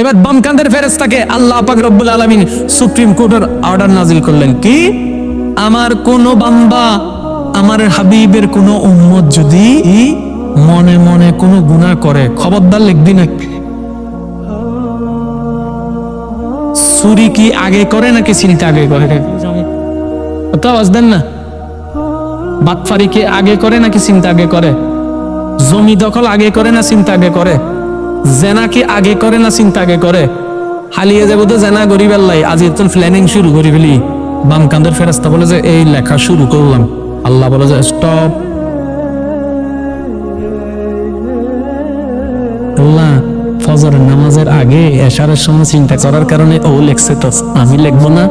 এবার বামকান্দের ফেরেস্তাকে আল্লাহ পাক রব্বুল আলমিন সুপ্রিম কোর্টের অর্ডার নাজিল করলেন। কি? আমার কোন বান্দা, আমার হাবিবের কোন উম্মত যদি মনে মনে কোনো গুনাহ করে, খবরদার লিখবি না চুরি কি আগে করে নাকি চিন্তা আগে করে? আওয়াজ দেন না। বাটফারি কি আগে করে নাকি চিন্তা আগে করে? জমি দখল আগে করে না চিন্তা আগে করে? জেনা কি আগে করে না চিন্তা আগে করে? হালিয়ে যাব তো জেনা গরিব আল্লাহ আজ তো প্ল্যানিং শুরু করি ফেলি বাম কান্দের ফেরাস্তা বলে যে, এই লেখা শুরু করলাম। আল্লাহ বলে যে স্টপ আল্লাহ নামাজের আগে এশারের সময় চিন্তা করার কারণে ও লেখছে তো, আমি লিখব না?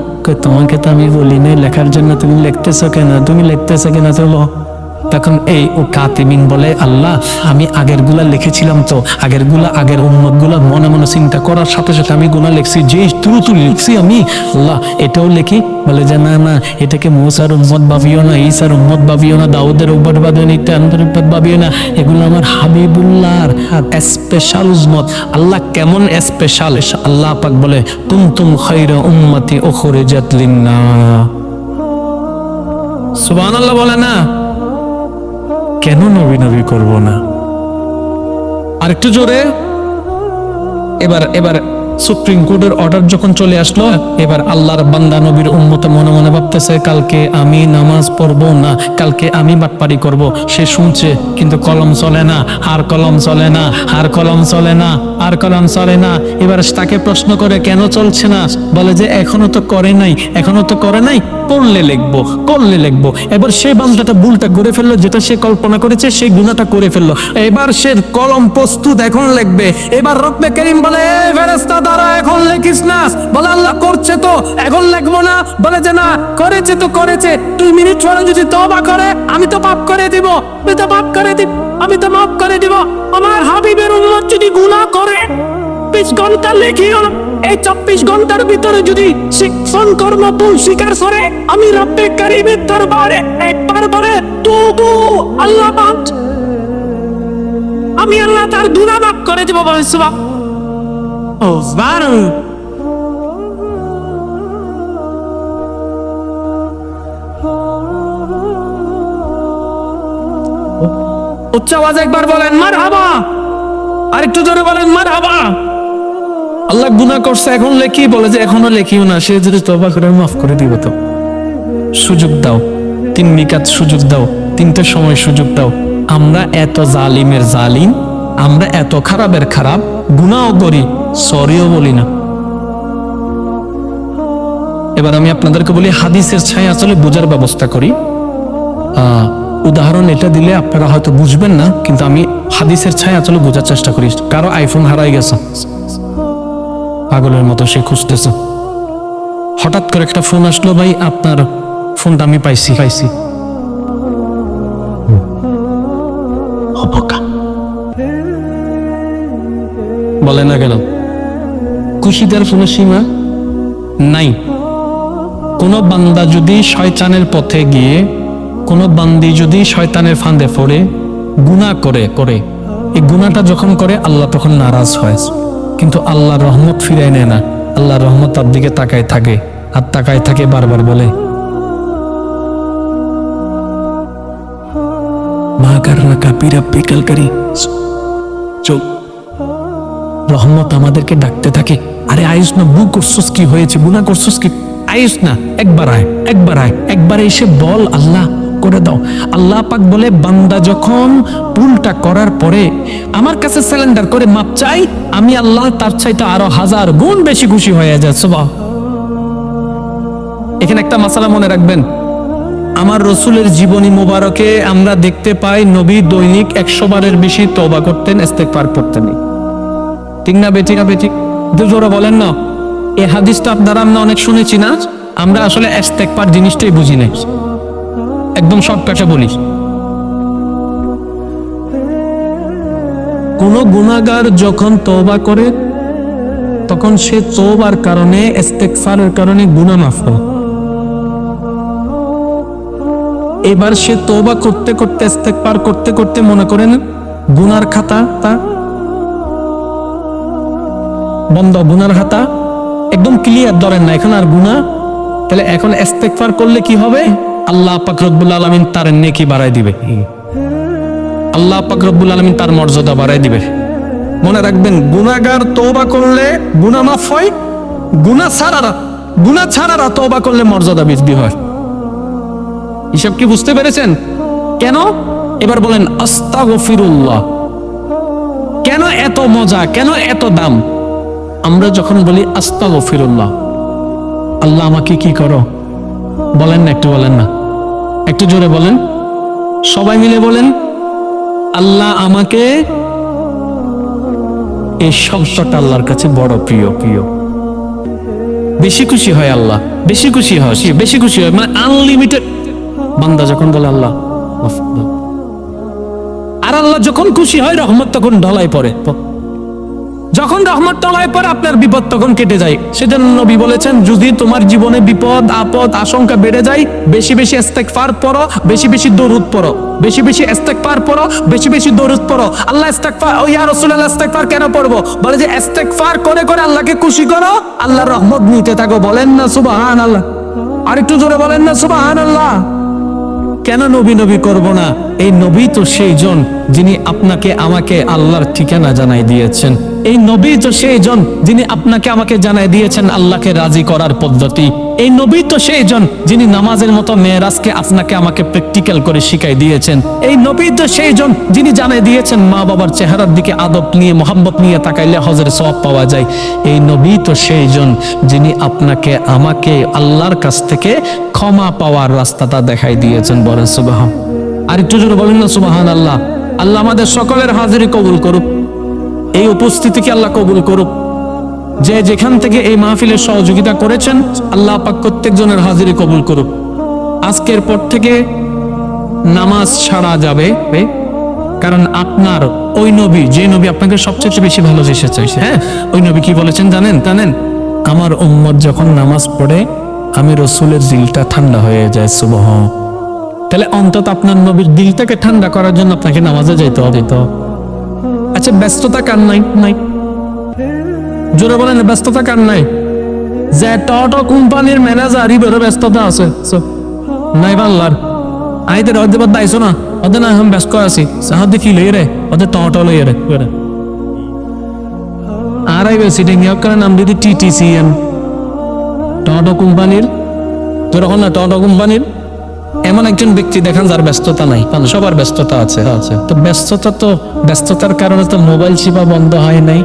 তোমাকে তো আমি বলি নাই, লেখার জন্য তুমি লিখতেছো কেন? তুমি লিখতেছো কেন? চলো। তখন এই ও কাতিমিন বলে, আল্লাহ, আমি আগেরগুলা লিখেছিলাম তো। আগেরগুলা, আগের উন্মতগুলা মনে মনে চিন্তা করার সাথে সাথে আমি গুণা লিখছি। যে তুই লিখছি আমি, আল্লাহ, এটাও লিখি। বলে যে, না না, এটাকে মৌসার উম্মত ভাবিও না, ঈসার উম্মত ভাবিও না, দাউদের উম্মত ভাবিও না ইত্যান্তের উম্মত ভাবিও না। এগুলো আমার হাবিবুল্লাহর স্পেশাল উম্মত। আল্লাহ কেমন স্পেশাল আল্লাহ পাক বলে, কুনতুম খাইরা উম্মতি উখরিজাত লিন্না সুবহানাল্লাহ বলে না? কেন নবী নবী করব না? আর একটু জোরে। এবার এবার সুপ্রিম কোর্টের অর্ডার যখন চলে আসলো, এবার আল্লাহর বান্দা নবীর উন্মত মনে মনে ভাবতেছে, কালকে আমি নামাজ পড়ব না, কালকে আমি বাটপারি করব। সে শুনছে, কিন্তু কলম চলে না, আর কলম চলে না, আর কলম চলে না, আর কলম চলে না। এবার তাকে প্রশ্ন করে, কেন চলছে না? বলে যে, এখনও তো করে নাই, এখনও তো করে নাই। পড়লে লিখব, করলে লিখব। এবার সে বান্দাটা ভুলটা করে ফেলল, যেটা সে কল্পনা করেছে সেই গুণাটা করে ফেলল। এবার সে কলম প্রস্তুত এখন লিখবে। এবার রব্বে করিম বলে, "এ ফেরেশতা দ্বারা এখন না। বলে, আল্লাহ করছে তো, এখন লিখব না। বলে যে, না, করেছে তো, করেছে। দুই মিনিট পরে যদি তবা করে, আমি তো মাফ করে দিব। আমি তো মাফ করে দিব। আমি তো মাফ করে দিব। আমার হাবিবের উম্মত যদি গুনাহ করে চব্বিশ ঘণ্টা লেখিও। এই চব্বিশ ঘণ্টার ভিতরে যদি শিক্ষণ কর্ম ভুল স্বীকার করে আমি রব্বে কারিমের দরবারে একবার বলে তবু আল্লাহ আমি আল্লাহ তার গুনাহ মাফ করে দেব বলে সুবা ও বারো উচ্চ আওয়াজ একবার বলেন মার হাবা আরেকটু জোরে বলেন মার হাবা আল্লাহ গুনাহ করছে, এখন লেখি, বলে যে এখনও লেখিও না। সে যদি তবা করে, মাফ করে দিব তো। সুযোগ দাও। তিন মিকাত সুযোগ দাও। তিনটে সময় সুযোগ দাও। আমরা এত জালিমের জালিম, আমরা এত খারাপের খারাপ গুনাও করি সরিও বলি না। এবার আমি আপনাদেরকে বলি, হাদিসের ছায় আসলে বোঝার ব্যবস্থা করি। উদাহরণ এটা দিলে আপনারা হয়তো বুঝবেন না, কিন্তু আমি হাদিসের ছায় আসলে বোঝার চেষ্টা করি। কারও আইফোন হারাই গেছে। পাগলের মতো সে খুঁজতেছে। হঠাৎ করে একটা ফোন আসলো ভাই আপনার ফোনটা আমি পাইছি। পাইছি। বলে না কেন? কুশিদার কোনো সীমা নাই। কোন বান্দা যদি শয়তানের পথে গিয়ে কোন বান্দি যদি শয়তানের ফান্দে পড়ে গুনাহ করে করে। এই গুনাহটা যখন করে আল্লাহ তখন নারাজ হয়। কিন্তু আল্লাহ রহমত ফিরায় নেয় না। আল্লাহ রহমত তার দিকে তাকায় থাকে আর তাকায় থাকে বারবার বলে রহমত আমাদেরকে ডাকতে থাকে, আরে আয়ুস না বু করছস কি হয়েছে গুনা করছস কি? আয়ুস না, একবার আয় একবার আয়, একবার এসে বল আল্লাহ। করে দাও। আল্লাহ পাক বলে, বান্দা যখন ভুলটা করার পরে আমার কাছে সিলিন্ডার করে মাপ চাই, আমি আল্লাহ তার চাইতে আরও হাজার গুণ বেশি খুশি হয়ে যায়। সুবাহ এখানে একটা মাসালা মনে রাখবেন। আমার রসুলের জীবনী মোবারকে আমরা দেখতে পাই, নবী দৈনিক একশো বারের বেশি তবা করতেন, ইস্তেগফার করতেন ঠিক না বেঠিক না বেঠিক দুজোরা বলেন না। এই হাদিসটা আপনারা আমরা অনেক শুনেছি না? আমরা আসলে ইস্তেগফার জিনিসটাই বুঝি নাই। একদম শর্টকাটে বলি কোন গুনাহগার যখন তওবা করে, তখন সে তওবার কারণে, ইস্তেগফারের কারণে গুনাহ মাফ হয়। এবার সে তওবা করতে করতে, ইস্তেগফার করতে করতে মনে করেন গুনার খাতা তা বন্ধ, গুনার খাতা একদম ক্লিয়ার ধরেন না, এখন আর গুনাহ, তাহলে এখন ইস্তেগফার করলে কি হবে? আল্লাহ পাক রব্বুল আলামিন তার নেকি বাড়াই দিবে। আল্লাহ পাক রব্বুল আলামিন তার মর্যাদা বাড়াই দিবে। মনে রাখবেন, গুনাহগার তওবা করলে গুনাহ মাফ হয়, গুনাহ ছাড়ারা গুনাহ ছাড়ারা তওবা করলে মর্যাদা বৃদ্ধি হয়। হিসাব কি বুঝতে পেরেছেন? কেন? এবার বলেন, আস্তাগফিরুল্লাহ। কেন এত মজা? কেন এত দাম? আমরা যখন বলি, আস্তাগফিরুল্লাহ, আল্লাহ আমাকে কি করো? বলেন না, একটু বলেন না। একটু জোরে বলেন। সবাই মিলে বলেন, আল্লাহ আমাকে এই শব্দটা আল্লাহর কাছে বড় প্রিয় প্রিয়। বেশি খুশি হয় আল্লাহ, বেশি খুশি হয় বেশি খুশি হয় মানে আনলিমিটেড বান্দা যখন বলে, আল্লাহ আর আল্লাহ যখন খুশি হয়, রহমত তখন ঢলাই পড়ে। যখন রহমত টলায় পরে আপনার বিপদ তখন কেটে যায়। সেজন্য নবী বলেছেন, যদি তোমার জীবনে বিপদ, আপদ, আশঙ্কা বেড়ে যায়, বেশি বেশি ইস্তেগফার পড়ো, বেশি বেশি দরুদ পড়ো, বেশি বেশি ইস্তেগফার পড়ো, বেশি বেশি দরুদ পড়ো। আল্লাহ ইস্তেগফার, ও ইয়া রাসূলুল্লাহ, ইস্তেগফার কেন পড়ব? বলে যে, ইস্তেগফার করে করে আল্লাহকে খুশি করো, আল্লাহর রহমত নিতে থাকো। বলেন না, সুবহানাল্লাহ। আরেকটু জোরে বলেন না, সুবহানাল্লাহ। কেন নবী নবী করব না? এই নবী তো সেই জন যিনি আপনাকে, আমাকে আল্লাহর ঠিকানা জানাই দিয়েছেন। এই নবী তো সেই জন যিনি আপনাকে আমাকে জানাই দিয়েছেন আল্লাহকে রাজি করার পদ্ধতি। এই নবী তো সেই জন যিনি নামাজের মতো মেয়েরাজকে আপনাকে আমাকে প্র্যাকটিক্যাল করে শিখাই দিয়েছেন। এই নবী তো সেই জন যিনি জানাই দিয়েছেন মা বাবার চেহারার দিকে আদব নিয়ে মোহাম্মত নিয়ে তাকাইলে হজের সব পাওয়া যায়। এই নবী তো সেই জন যিনি আপনাকে আমাকে আল্লাহর কাছ থেকে ক্ষমা পাওয়ার রাস্তাটা দেখাই দিয়েছেন বলেন সুবাহ আর একটু জোরে বলেন না সুবাহান আল্লাহ আল্লাহ আমাদের সকলের হাজিরি কবুল করুক। এই উপস্থিতিকে আল্লাহ কবুল করুক? যে যেখান থেকে এই মাহফিলের সহযোগিতা করেছেন, আল্লাহ পাক প্রত্যেকজনের হাজিরি কবুল করুক। আজকের পর থেকে নামাজ ছাড়া যাবে, কারণ আপনার ওই নবী, যে নবী আপনাকে সবচেয়ে বেশি ভালোবেসে চাইছে হ্যাঁ? ওই নবী কি বলেছেন জানেন? জানেন? আমার উম্মত যখন নামাজ পড়ে, আমি রসুলের দিলটা ঠান্ডা হয়ে যায় সুবহ তাহলে অন্তত আপনার নবীর দিলটাকে ঠান্ডা করার জন্য আপনাকে নামাজে যেতে হবে। তো আচ্ছা ব্যস্ততা কার নাই? নাই। জোরে বলেন, ব্যস্ততা কার নাই? যে টটো কোম্পানির ম্যানেজার ইবেরও ব্যস্ততা আছে। নাই পাল্লার আইদের হয়তো বাদ দাইছো না? ওদের না, এখন ব্যস্ত আছি। সাহায্য কি লইয়ে রে ওদের টটো লইয়ে রে আর আইবে সিটিং করে নাম দিদি টিটিসিএন টটো কোম্পানির তো রকম না টটো কোম্পানির? এমন একজন ব্যক্তি দেখেন যার ব্যস্ততা নাই। কারণ সবার ব্যস্ততা আছে আছে। তো ব্যস্ততা তো, ব্যস্ততার কারণে তো মোবাইল সেবা বন্ধ হয় নাই।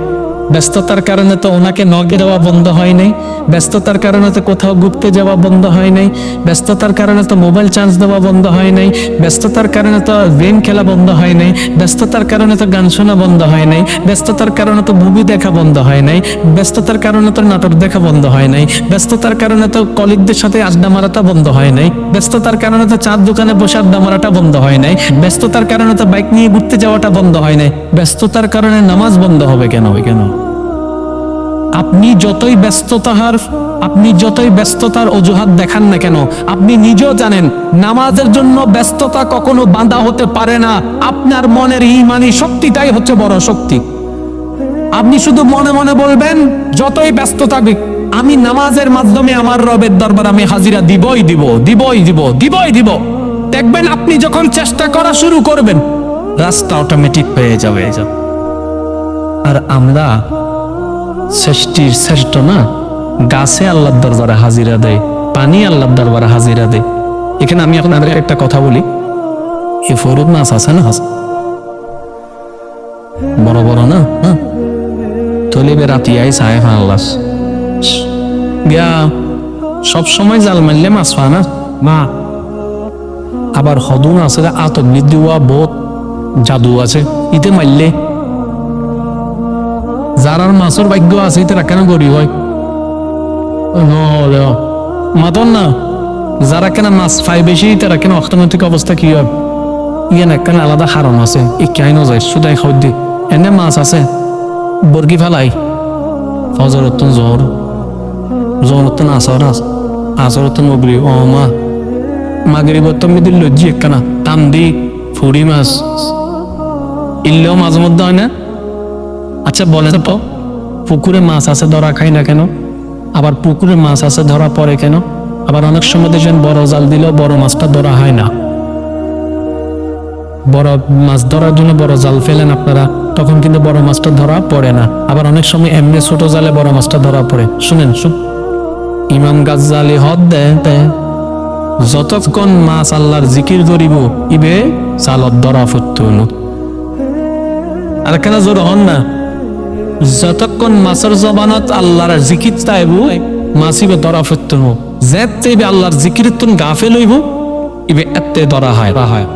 ব্যস্ততার কারণে তো ওনাকে নগে দেওয়া বন্ধ হয় নাই ব্যস্ততার কারণে তো কোথাও ঘুরতে যাওয়া বন্ধ হয় নাই ব্যস্ততার কারণে তো মোবাইল চার্জ দেওয়া বন্ধ হয় নাই ব্যস্ততার কারণে তো গেম খেলা বন্ধ হয় নাই ব্যস্ততার কারণে তো গান শোনা বন্ধ হয় নাই ব্যস্ততার কারণে তো মুভি দেখা বন্ধ হয় নাই ব্যস্ততার কারণে তো নাটক দেখা বন্ধ হয় নাই ব্যস্ততার কারণে তো কলিগদের সাথে আড্ডা মারাটা বন্ধ হয় নাই ব্যস্ততার কারণে তো চাঁদ দোকানে বসে আড্ডা মারাটা বন্ধ হয় নাই ব্যস্ততার কারণে তো বাইক নিয়ে ঘুরতে যাওয়াটা বন্ধ হয় নাই ব্যস্ততার কারণে নামাজ বন্ধ হবে কেন কেন আপনি যতই ব্যস্ততার, আপনি যতই ব্যস্ততার অজুহাত দেখান না কেন, আপনি নিজেও জানেন, নামাজের জন্য ব্যস্ততা কখনো বাঁধা হতে পারে না। আপনার মনের ইমানি শক্তিটাই হচ্ছে বড় শক্তি। আপনি শুধু মনে মনে বলবেন, যতই ব্যস্ত থাকবে আমি নামাজের মাধ্যমে আমার রবের দরবার আমি হাজিরা দিবই দিব দিবই দিব দিবই দিব। দেখবেন আপনি যখন চেষ্টা করা শুরু করবেন, রাস্তা অটোমেটিক হয়ে যাবে। আর আমরা সৃষ্টির শ্রেষ্ঠ না? গাছে আল্লাহর দরবারে হাজিরা দেয়, পানি আল্লাহর দরবারে হাজিরা দেয়। এখানে আমি আপনাদের একটা কথা বলি। এই ফরুদ মাছ আছে না? বড় বড় না? হ্যাঁ? তলিবে রাতি আই সাহে ফাল্লাস গিয়া সব সময় জাল মারলে মাছ পা না? মা, আবার হদুন আছে আতক দেওয়া বোধ জাদু আছে, ইতে মারলে। যারার মাছের ভাগ্য আছে তারা কেন গরিব হয়? মাতন না যারা কেন মাছ পাই বেশি তারা কেন অর্থনৈতিক অবস্থা কি হয়? ইয়ান একখান আলাদা হারণ আছে, ই কেন যায় সুদাই খাদ্য এনে মাছ আছে বর্গি ফেলাই। ফজরতন জোহর জোহরতন আসর আস আসরতন মগরি ও মা। মাগরিবত মিদিল লজ্জি একখানা টান দি ফুড়ি মাছ। ইল্লেও মাঝে মধ্যে হয় না? আচ্ছা বলে তো, পুকুরে মাছ আছে ধরা খায় না কেন? আবার পুকুরে মাছ আছে ধরা পড়ে কেন? আবার অনেক সময় দেখবেন বড় জাল দিলেও বড় মাছটা ধরা হয় না। বড় মাছ ধরার জন্য বড় জাল ফেলেন আপনারা, তখন কিন্তু বড় মাছটা ধরা পড়ে না। আবার অনেক সময় এমনি ছোট জালে বড় মাছটা ধরা পড়ে। শুনেন, শুন। ইমাম গাজ্জালি হদ দেয় যতক্ষণ মাছ আল্লাহর জিকির ধরিব ইবে চালত ধরা ফুটতুল আর কেন জোর হন না। যতক্ষণ মাছের জবানত আল্লাহর জিকির চাইব মাছ ইবে ধরা ফুটতুল যেতে ইবে আল্লাহর জিকির তুন গাফে লইব ইবে এতে ধরা হয়। রা হয়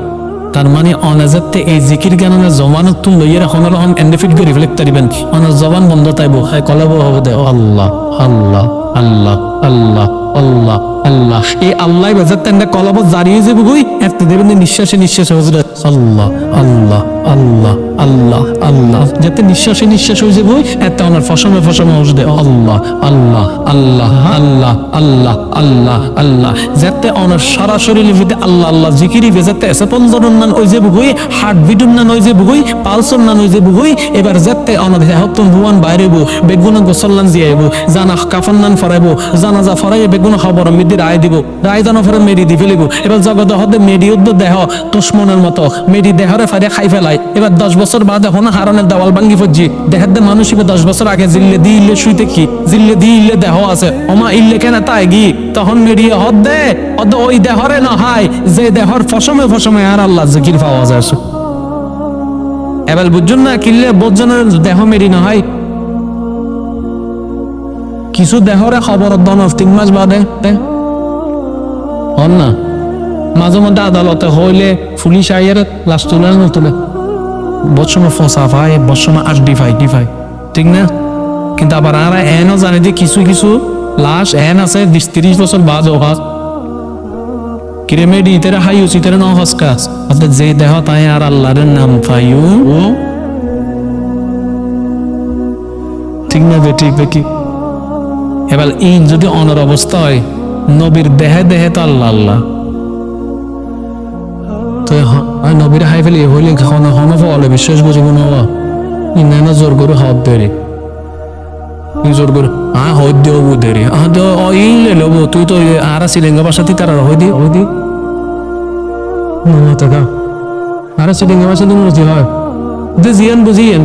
তার মানে অনাজাতে এই জিকির জ্ঞানের জমানত তুন লইয়ে রাখন রহম এন্ডেফিট করে রিফ্লেক্ট করিবেন। অনার জবান বন্ধ তাইব হাই কলাব হবে দে। আল্লাহ আল্লাহ আল্লাহ আল্লাহ আল্লাহ আল্লাহ। এই আল্লাহ বেজার তেন্ডা কলাব জারিয়ে যাব গই এত দেবেন নিঃশ্বাসে নিঃশ্বাস যাবে আল্লাহ আল্লাহ আল্লাহ আল্লাহ আল্লাহ। যাতে নিঃশ্বাসে নিঃশ্বাস হয়ে যাব এত ওনার ফসমে ফসমে দে আল্লাহ আল্লাহ আল্লাহ আল্লাহ আল্লাহ আল্লাহ আল্লাহ। যাতে ওনার সরাসরি লিভিতে আল্লাহ আল্লাহ জিকিরি বেজাতে এসে পঞ্জরন নান ওই যে বুগুই হার্ট বিটুন নান ওই যে বুগুই পালসন নান ওই। যে বুগুই এবার যাতে অনার দেহত্তম ভুয়ান বাইরেবো, বেগুন গোসল্লান জিয়াইবো, জানা কাফন নান ফরাইবো, জানাজা ফরাই বেগুন খবর মিদি রায় দিব, রায় জানা ফরে মেডি দি ফেলিব। এবার জগত হতে মেডি উদ্দ দেহ দুশ্মনের মতো মেডি দেহরে ফারিয়া খাই ফেলাই এবার দশ বছর বাদে হন হারনের দেওয়াল ভাঙ্গি ফজি দেহের দে মানুষ দশ বছর আগে জিল্লে দি ইল্লে শুইতে কি? জিল্লে দি ইল্লে দেহ আছে। অমা ইল্লে কেন তাই গি? তখন মেডি হদ দে, অদ ওই দেহরে নহাই যে দেহর ফসমে ফসমে আর আল্লাহ জিকির পাওয়া যায় এবার বুঝুন না কিনলে বোঝনের দেহ মেরি নহাই কিছু দেহরে খবর দন তিন মাস বাদে। হন না। মাঝে মধ্যে আদালতে হইলে পুলিশ আইয়ের লাশ তুলে না তুলে। বৎসময় ফসা পাই বৎসময় আট ডিফাই ডিফাই ঠিক না? কিন্তু আবার আর এনও জানে যে কিছু কিছু লাশ এন আছে, বিশ তিরিশ বছর বাদ হাস কিরে মেডি ইতেরা হাই উচিত ন হসকাস অর্থাৎ যে দেহ তাই আর আল্লাহর নাম পাইউ ও ঠিক না বে, ঠিক বে এবার ইন যদি অনর অবস্থা হয়, নবীর দেহে দেহে তো আল্লাহ আল্লাহ। তো নবীর হাই ফেলি হইলে হন হন ফলে বিশ্বাস বুঝিব না ইনানা জোর করে হাত দেরি জোর করে আ হদ দেও বু দেরি আ দে, অ ইন লে লবো, তুই তো আর সিলেঙ্গা তুই তারা হই দি হই দি। না টাকা আর সিলেঙ্গা তুমি বুঝি হয়। দে জিয়ান বুঝিয়েন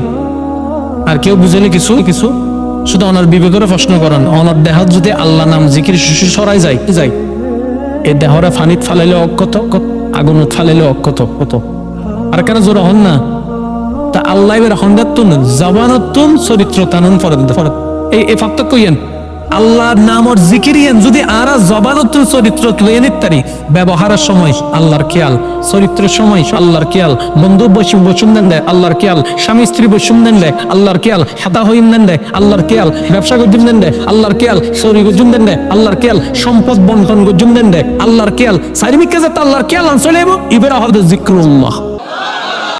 আর কেউ বুঝেলে কিছু? কিছু। শুধু অনার বিবেকের প্রশ্ন করেন অনার দেহাত যদি আল্লাহ নাম জিকির শিশু সরাই যায় যায়? এই দেহরে ফানিত ফালাইলে অক্ষত আগুনত ফালাইলে অক্ষত কত আর কেন জোর হন না? তা আল্লাহ এবার হন্দাতুন জবানতুন চরিত্র তানন ফরদ এই এই পার্থক্য ইয়েন আল্লাহর নাম ওর জিকিরিয়েন যদি আরা জবানতুন চরিত্র লইয়ে নিতারি ব্যবহারের সময় আল্লাহর খেয়াল, চরিত্রের সময় আল্লাহর খেয়াল বন্ধু বসুম বসুম দেন দেয় আল্লাহর খেয়াল, স্বামী স্ত্রী বসুম দেন দেয় আল্লাহর খেয়াল, হেতা হইম দেন দেয় আল্লাহর খেয়াল, ব্যবসা গজুম দেন দেয় আল্লাহর খেয়াল চুরি গজুম দেন দেয় আল্লাহর খেয়াল, সম্পদ বন্টন গজুম দেন দেয় আল্লাহর খেয়াল সারিমিক কাজে আল্লাহর খেয়াল চলে ইবেরা হদ জিক্রুল্লাহ।